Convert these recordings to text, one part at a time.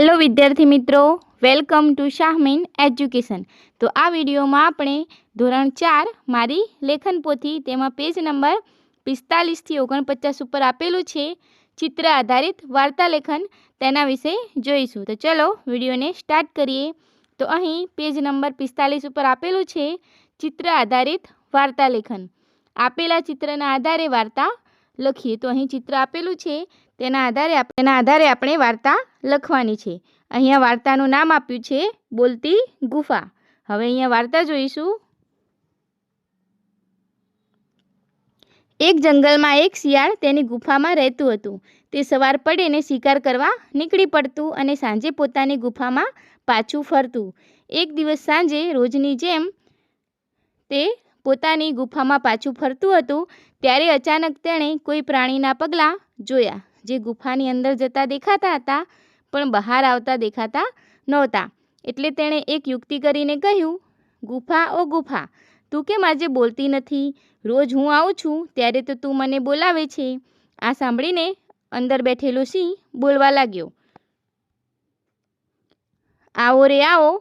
Hello વિદ્યાર્થી મિત્રો, welcome to Shahmeen education. તો આ વિડીયોમાં આપણે ધોરણ ચાર મારી લેખન પોથી, તેમાં પેજ નંબર પિસ્તાલીસથી ઓગણપચાસ ઉપર આપેલું છે, ચિત્ર આધારિત વાર્તા લેખન, તેના વિશે જોઈશું. તો ચલો વિડીયોને સ્ટાર્ટ કરીએ. તો અહીં પેજ નંબર પિસ્તાલીસ ઉપર આપેલું છે, ચિત્ર આધારિત વાર્તા લેખન. આપેલા ચિત્રના આધારે વાર્તા લખીએ. તો અહીં ચિત્ર આપેલું છે. તેના આધારે તેના આધારે આપણે વાર્તા લખવાની છે. અહીંયા વાર્તાનું નામ આપ્યું છે બોલતી ગુફા. હવે અહીંયા વાર્તા જોઈશું. એક જંગલમાં એક શિયાળ તેની ગુફામાં રહેતું હતું. તે સવાર પડે ને શિકાર કરવા નીકળી પડતું અને સાંજે પોતાની ગુફામાં પાછું ફરતું. એક દિવસ સાંજે રોજની જેમ તે પોતાની ગુફામાં પાછું ફરતું હતું, ત્યારે અચાનક તેણે કોઈ પ્રાણીના પગલાં જોયા, જે ગુફાની અંદર જતા દેખાતા હતા, પણ બહાર આવતા દેખાતા નહોતા. એટલે તેણે એક યુક્તિ કરીને કહ્યું, ગુફા ઓ ગુફા, તું કેમ આજે બોલતી નથી? રોજ હું આવું છું, ત્યારે તો તું મને બોલાવે છે. આ સાંભળીને અંદર બેઠેલો સિંહ બોલવા લાગ્યો, આવો રે, આવો.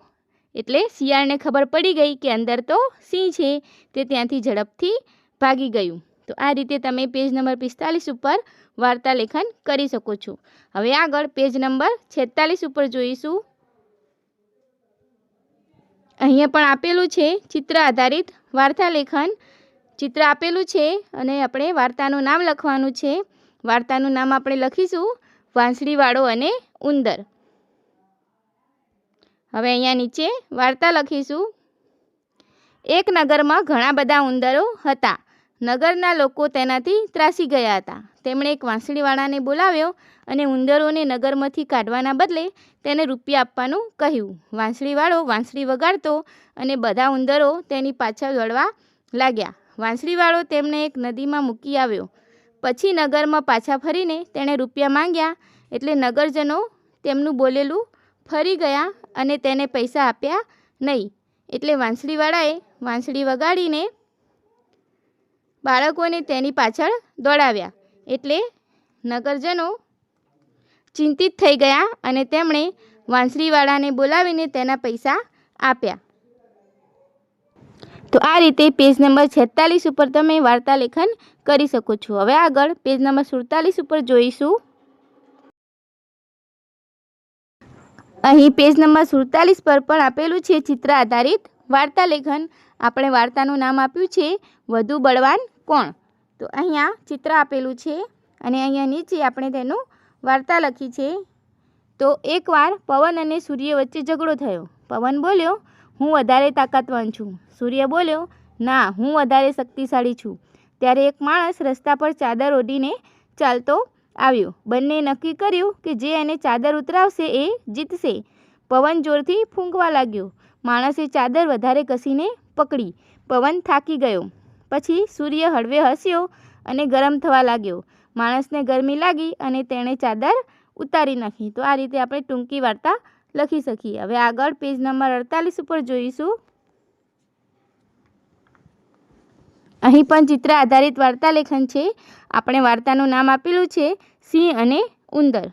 એટલે શિયાળને ખબર પડી ગઈ કે અંદર તો સિંહ છે, તે ત્યાંથી ઝડપથી ભાગી ગયું. તો આ રીતે તમે પેજ નંબર પિસ્તાલીસ ઉપર વાર્તા લેખન કરી શકો છો. હવે આગળ પેજ નંબર છેતાલીસ ઉપર જોઈશું. અહીંયા પણ આપેલું છે ચિત્ર આધારિત વાર્તા લેખન ચિત્ર આપેલું છે અને આપણે વાર્તાનું નામ લખવાનું છે. વાર્તાનું નામ આપણે લખીશું. વાંસળીવાળો અને ઉંદર. હવે અહીંયા નીચે વાર્તા લખીશું. એક નગરમાં ઘણા બધા ઉંદરો હતા. નગરના લોકો તેનાથી ત્રાસી ગયા હતા. તેમણે એક વાંસળીવાળાને બોલાવ્યો અને ઉંદરોને નગરમાંથી કાઢવાના બદલે તેને રૂપિયા આપવાનું કહ્યું. વાંસળીવાળો વાંસળી વગાડતો અને બધા ઉંદરો તેની પાછળ દોડવા લાગ્યા. વાંસળીવાળો તેમને એક નદીમાં મૂકી આવ્યો. પછી નગરમાં પાછા ફરીને તેણે રૂપિયા માંગ્યા એટલે નગરજનો તેમનું બોલેલું ફરી ગયા અને તેને પૈસા આપ્યા નહીં. એટલે વાંસળીવાળાએ વાંસળી વગાડીને બાળકોને તેની પાછળ દોડાવ્યા. એટલે નગરજનો ચિંતિત થઈ ગયા અને તેમણે વાંસળીવાળાને બોલાવીને તેના પૈસા આપ્યા. તો આ રીતે પેજ નંબર છેતાલીસ ઉપર તમે વાર્તા લેખન કરી શકો છો. હવે આગળ પેજ નંબર સુડતાલીસ ઉપર જોઈશું. અહીં પેજ નંબર સુડતાલીસ પર પણ આપેલું છે ચિત્ર આધારિત વાર્તા લેખન. આપણે વાર્તાનું નામ આપ્યું છે, વધુ બળવાન કોણ? તો અહીંયા ચિત્ર આપેલું છે અને અહીંયા નીચે આપણે તેનું વાર્તા લખી છે. તો એકવાર પવન અને સૂર્ય વચ્ચે ઝઘડો થયો. પવન બોલ્યો, હું વધારે તાકાતવાન છું. સૂર્ય બોલ્યો, ના, હું વધારે શક્તિશાળી છું. ત્યારે એક માણસ રસ્તા પર ચાદર ઓઢીને ચાલતો આવ્યો. બંને નક્કી કર્યું કે જે એને ચાદર ઉતરાવશે એ જીતશે. પવન જોરથી ફૂંકવા લાગ્યો. માણસે ચાદર વધારે કસીને પકડી. પવન થાકી ગયો. પછી સૂર્ય હળવે હસ્યો અને ગરમ થવા લાગ્યો. માણસને ગરમી લાગી અને તેણે ચાદર ઉતારી નાખી. તો આ રીતે આપણે ટૂંકી વાર્તા લખી શકીએ. હવે આગળ પેજ નંબર અડતાલીસ ઉપર જોઈશું. અહીં પણ ચિત્ર આધારિત વાર્તા લેખન છે. આપણે વાર્તાનું નામ આપેલું છે, સિંહ અને ઉંદર.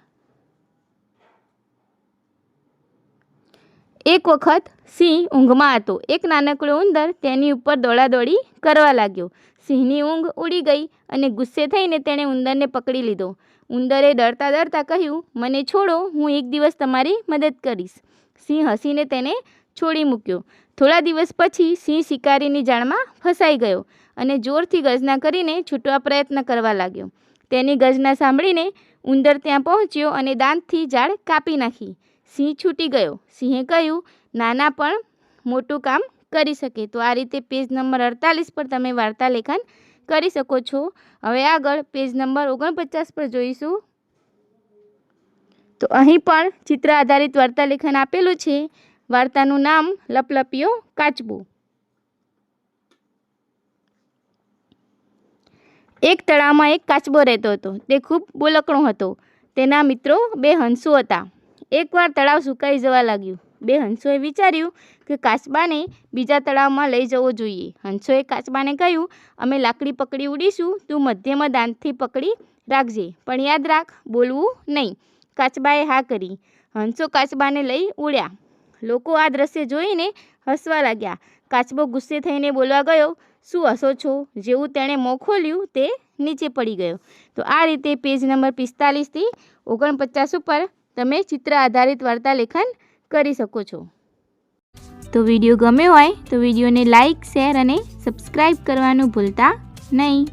એક વખત સિંહ ઊંઘમાં હતો. એક નાનકડો ઉંદર તેની ઉપર દોડાદોડી કરવા લાગ્યો. સિંહની ઊંઘ ઉડી ગઈ અને ગુસ્સે થઈને તેણે ઉંદરને પકડી લીધો. ઉંદરે ડરતા ડરતા કહ્યું, મને છોડો, હું એક દિવસ તમારી મદદ કરીશ. સિંહ હસીને તેને છોડી મૂક્યો. થોડા દિવસ પછી સિંહ શિકારીની જાળમાં ફસાઈ ગયો. અને જોરથી ગર્જના કરીને છૂટવા પ્રયત્ન કરવા લાગ્યો. તેની ગર્જના સાંભળીને ઉંદર ત્યાં પહોંચ્યો અને દાંતથી ઝાડ કાપી નાખી. સિંહ છૂટી ગયો. સિંહે કહ્યું, નાના પણ મોટું કામ કરી શકે. તો આ રીતે પેજ નંબર અડતાલીસ પર તમે વાર્તા લેખન કરી શકો છો. હવે આગળ પેજ નંબર ઓગણપચાસ પર જોઈશું. તો અહીં પણ ચિત્ર આધારિત વાર્તા લેખન આપેલું છે. વાર્તાનું નામ લપલપિયો કાચબો. એક તળાવમાં એક કાચબો રહેતો હતો. તે ખૂબ બોલકણો હતો. તેના મિત્રો બે હંસો હતા. એકવાર તળાવ સુકાઈ જવા લાગ્યું. બે હંસોએ વિચાર્યું કે કાચબાને બીજા તળાવમાં લઈ જવો જોઈએ. હંસોએ કાચબાને કહ્યું, અમે લાકડી પકડી ઉડીશું. તું મધ્યમાં દાંતથી પકડી રાખજે. પણ યાદ રાખ, બોલવું નહીં. કાચબાએ હા કરી. હંસો કાચબાને લઈ ઉડ્યા. લોકો આ દ્રશ્ય જોઈને હસવા લાગ્યા. કાચબો ગુસ્સે થઈને બોલવા ગયો, શું હસો છો? જેવું તેણે મોં ખોલ્યું તે નીચે પડી ગયો. તો આ રીતે પેજ નંબર પિસ્તાલીસથી ઓગણપચાસ ઉપર તમે ચિત્ર આધારિત વાર્તા લેખન કરી શકો છો. તો વીડિયો ગમ્યો હોય તો વિડીયોને લાઇક શેર અને સબસ્ક્રાઈબ કરવાનું ભૂલતા નહીં.